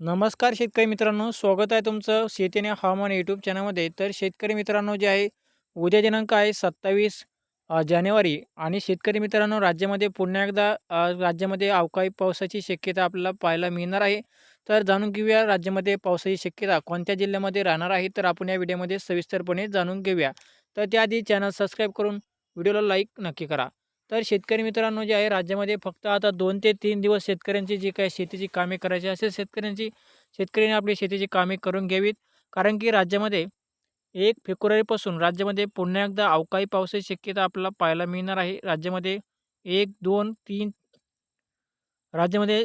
नमस्कार शेतकरी मित्रांनो स्वागत आहे तुमचं शेती आणि हवामान यूट्यूब चॅनलमध्ये तर शेतकरी मित्रांनो जे आहे उद्या दिनांक आहे सत्तावीस जानेवारी आणि शेतकरी मित्रांनो राज्यामध्ये पुन्हा एकदा राज्यामध्ये अवकाळी पावसाची शक्यता आपल्याला पाहायला मिळणार आहे. तर जाणून घेऊया राज्यामध्ये पावसाची शक्यता कोणत्या जिल्ह्यामध्ये राहणार आहे तर आपण या व्हिडिओमध्ये सविस्तरपणे जाणून घेऊया. तर त्याआधी चॅनल सबस्क्राईब करून व्हिडिओला लाईक नक्की करा. तर शेतकरी मित्रांनो जे आहे राज्यामध्ये फक्त आता दोन ते तीन दिवस शेतकऱ्यांची जी काही शेतीची कामे करायची असेल शेतकऱ्यांची शेतकऱ्यांनी आपली शेतीची कामे करून घ्यावीत. कारण की राज्यामध्ये एक फेब्रुवारीपासून राज्यामध्ये पुन्हा एकदा अवकाळी पावसाची शक्यता आपल्याला पाहायला मिळणार आहे. राज्यामध्ये एक दोन तीन राज्यामध्ये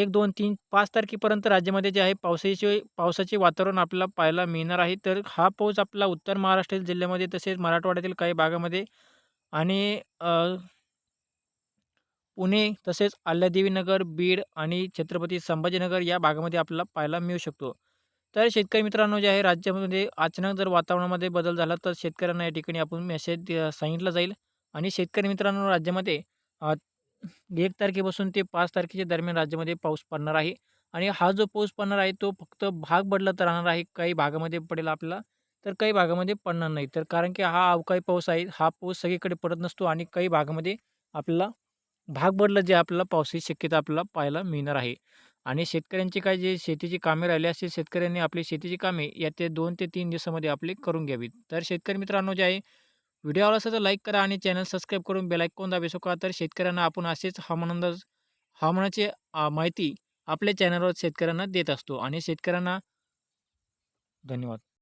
एक दोन तीन पाच तारखेपर्यंत राज्यामध्ये जे आहे पावसाचे पावसाचे वातावरण आपल्याला पाहायला मिळणार आहे. तर हा पाऊस आपला उत्तर महाराष्ट्रातील जिल्ह्यामध्ये तसेच मराठवाड्यातील काही भागामध्ये आणि पुणे तसेच अहिल्यादेवीनगर बीड आणि छत्रपती संभाजीनगर या भागामध्ये आपल्याला पाहायला मिळू शकतो. तर शेतकरी मित्रांनो जे आहे राज्यामध्ये अचानक जर वातावरणामध्ये बदल झाला तर शेतकऱ्यांना या ठिकाणी आपण मेसेज सांगितला जाईल. आणि शेतकरी मित्रांनो राज्यामध्ये एक तारखेपासून ते पाच तारखेच्या दरम्यान राज्यामध्ये पाऊस पडणार आहे. आणि हा जो पाऊस पडणार आहे तो फक्त भाग बदलत राहणार आहे काही भागामध्ये पडेल आपल्याला तर काही भागामध्ये पडणार नाही. तर कारण की हा अवकाळी पाऊस आहे हा पाऊस सगळीकडे पडत नसतो आणि काही भागामध्ये आपल्याला भाग बदलत जे आपल्याला पावसाची शक्यता आपल्याला पाहायला मिळणार आहे. आणि शेतकऱ्यांची काय जे शेतीची कामे राहिली असतील शेतकऱ्यांनी आपली शेतीची कामे या ते दोन ते तीन दिवसामध्ये आपली करून घ्यावीत. तर शेतकरी मित्रांनो जे आहे व्हिडिओ आवडला असेल तर लाईक करा आणि चॅनल सबस्क्राईब करून बेलायकॉन दाबू का तर शेतकऱ्यांना आपण असेच हवामानंदाज हवामानाची माहिती आपल्या चॅनलवर शेतकऱ्यांना देत असतो. आणि शेतकऱ्यांना धन्यवाद.